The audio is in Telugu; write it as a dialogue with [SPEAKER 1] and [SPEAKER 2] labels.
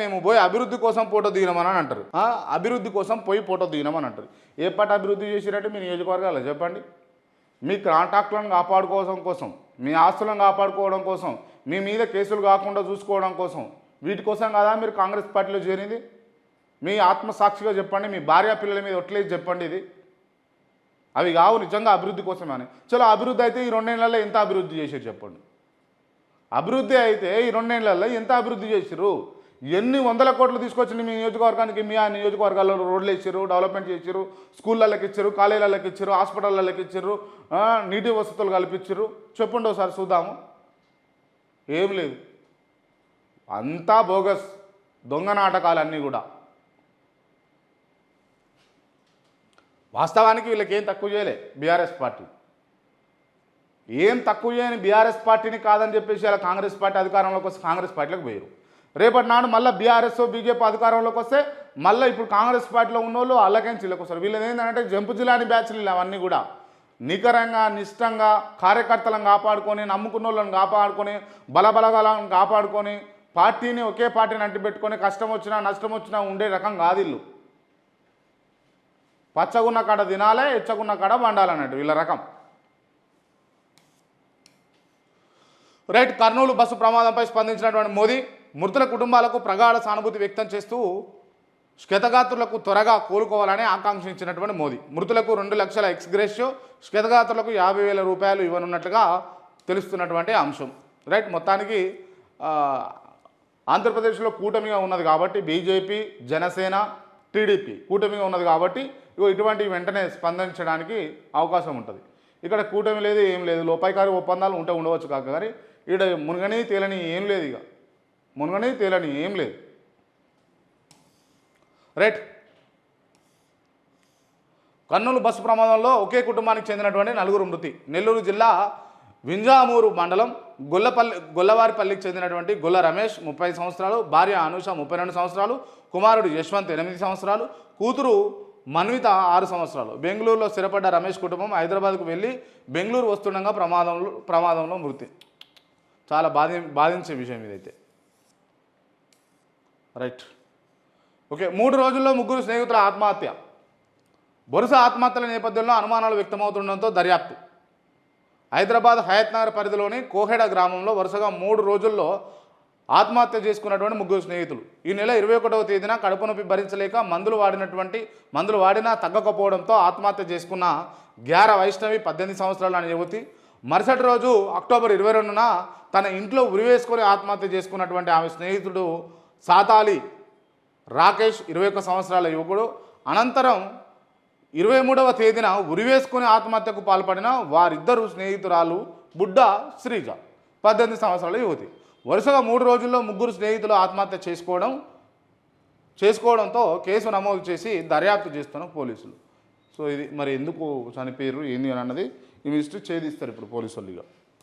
[SPEAKER 1] మేము పోయి అభివృద్ధి కోసం ఫోటో దిగినామని అని అంటారు. అభివృద్ధి కోసం పోయి ఫోటో దిగినామని అంటారు. ఏ పాట అభివృద్ధి చేసిరంటే మీ నియోజకవర్గాలు చెప్పండి. మీ కాంటాక్ట్లను కాపాడుకోవడం కోసం మీ ఆస్తులను కాపాడుకోవడం కోసం మీ మీద కేసులు కాకుండా చూసుకోవడం కోసం వీటి కోసం కదా మీరు కాంగ్రెస్ పార్టీలో చేరింది? మీ ఆత్మసాక్షిగా చెప్పండి మీ భార్య పిల్లల మీద ఒట్లేసి చెప్పండి ఇది. అవి కావు నిజంగా అభివృద్ధి కోసమే అని. చలో అభివృద్ధి అయితే ఈ రెండేళ్ళలో ఎంత అభివృద్ధి చేశారు చెప్పండి. అభివృద్ధి అయితే ఈ రెండేళ్ళలో ఎంత అభివృద్ధి చేసిర్రు? ఎన్ని వందల కోట్లు తీసుకొచ్చింది మీ నియోజకవర్గానికి? మీ ఆ నియోజకవర్గాల్లో రోడ్లు ఇచ్చారు డెవలప్మెంట్ చేసారు స్కూళ్ళకి ఇచ్చారు కాలేజీలకు ఇచ్చారు హాస్పిటళ్ళకి ఇచ్చారు నీటి వసతులు కల్పించారు చెప్పండి ఒకసారి చూద్దాము. ఏం లేదు. అంతా బోగస్ దొంగ నాటకాలు అన్నీ కూడా. వాస్తవానికి వీళ్ళకి ఏం తక్కువ చేయలే బీఆర్ఎస్ పార్టీ. ఏం తక్కువ చేయని బీఆర్ఎస్ పార్టీని కాదని చెప్పేసి అలా కాంగ్రెస్ పార్టీ అధికారంలోకి వస్తే కాంగ్రెస్ పార్టీలకు పోయారు రేపటి నాడు మళ్ళీ బీఆర్ఎస్ బీజేపీ అధికారంలోకి వస్తే మళ్ళీ ఇప్పుడు కాంగ్రెస్ పార్టీలో ఉన్న వాళ్ళు అల్లకేం చిల్లకి వస్తారు. వీళ్ళది ఏంటంటే జంపు జిల్లాని బ్యాచ్లు అవన్నీ కూడా. నికరంగా నిష్టంగా కార్యకర్తలను కాపాడుకొని నమ్ముకున్న వాళ్ళని కాపాడుకొని బలబలగాలను కాపాడుకొని పార్టీని ఒకే పార్టీని అంటిపెట్టుకొని కష్టం వచ్చినా నష్టం వచ్చినా ఉండే రకం కాదు ఇల్లు. పచ్చగున్న కాడ తినాలే ఎచ్చగున్న కాడ వండాలన్నట్టు వీళ్ళ రకం. రైట్ కర్నూలు బస్సు ప్రమాదంపై స్పందించినటువంటి మోదీ మృతుల కుటుంబాలకు ప్రగాఢ సానుభూతి వ్యక్తం చేస్తూ క్షతగాత్రులకు త్వరగా కోలుకోవాలని ఆకాంక్షించినటువంటి మోదీ. మృతులకు రెండు లక్షల ఎక్స్గ్రేషియో క్షతగాత్రులకు యాభై వేల రూపాయలు ఇవ్వనున్నట్లుగా తెలుస్తున్నటువంటి అంశం. రైట్ మొత్తానికి ఆంధ్రప్రదేశ్లో కూటమిగా ఉన్నది కాబట్టి బీజేపీ జనసేన టీడీపీ కూటమిగా ఉన్నది కాబట్టి ఇగో ఇటువంటి వెంటనే స్పందించడానికి అవకాశం ఉంటుంది. ఇక్కడ కూటమి లేదు ఏం లేదు. లోపాయికారి ఒప్పందాలు ఉంటే ఉండవచ్చు కాక కానీ ఇక్కడ మునగని తేలని ఏం లేదు ఇక మునగని తేలని ఏం లేదు. రైట్. కర్నూలు బస్సు ప్రమాదంలో ఒకే కుటుంబానికి చెందినటువంటి నలుగురు మృతి. నెల్లూరు జిల్లా వింజామూరు మండలం గొల్లపల్లి గొల్లవారిపల్లికి చెందినటువంటి గొల్ల రమేష్ ముప్పై సంవత్సరాలు భార్య అనూష ముప్పై రెండు సంవత్సరాలు కుమారుడు యశ్వంత్ ఎనిమిది సంవత్సరాలు కూతురు మన్విత ఆరు సంవత్సరాలు. బెంగళూరులో స్థిరపడ్డ రమేష్ కుటుంబం హైదరాబాద్కు వెళ్ళి బెంగళూరు వస్తుండగా ప్రమాదంలో ప్రమాదంలో మృతి. చాలా బాధి బాధించే విషయం ఇదైతే. రైట్ ఓకే మూడు రోజుల్లో ముగ్గురు స్నేహితుల ఆత్మహత్య. వరుస ఆత్మహత్యల నేపథ్యంలో అనుమానాలు వ్యక్తమవుతుండడంతో దర్యాప్తు. హైదరాబాద్ హయత్ నగర్ పరిధిలోని కోహెడ గ్రామంలో వరుసగా మూడు రోజుల్లో ఆత్మహత్య చేసుకున్నటువంటి ముగ్గురు స్నేహితులు. ఈ నెల ఇరవై ఒకటవ తేదీన కడుపు నొప్పి భరించలేక మందులు వాడినటువంటి మందులు వాడినా తగ్గకపోవడంతో ఆత్మహత్య చేసుకున్న గ్యార వైష్ణవి పద్దెనిమిది సంవత్సరాల అనే యువతి మరుసటి రోజు అక్టోబర్ ఇరవై రెండున తన ఇంట్లో ఉరివేసుకొని ఆత్మహత్య చేసుకున్నటువంటి ఆమె స్నేహితుడు సాతాలి రాకేష్ ఇరవై ఒక్క సంవత్సరాల యువకుడు. అనంతరం ఇరవై మూడవ తేదీన ఉరివేసుకుని ఆత్మహత్యకు పాల్పడిన వారిద్దరు స్నేహితురాలు బుడ్డ శ్రీజ పద్దెనిమిది సంవత్సరాల యువతి. వరుసగా మూడు రోజుల్లో ముగ్గురు స్నేహితులు ఆత్మహత్య చేసుకోవడం చేసుకోవడంతో కేసు నమోదు చేసి దర్యాప్తు చేస్తున్న పోలీసులు. సో ఇది మరి ఎందుకు చనిపోయారు ఏంది అని అన్నది ఈ ఛేదిస్తారు ఇప్పుడు పోలీసు ఇక.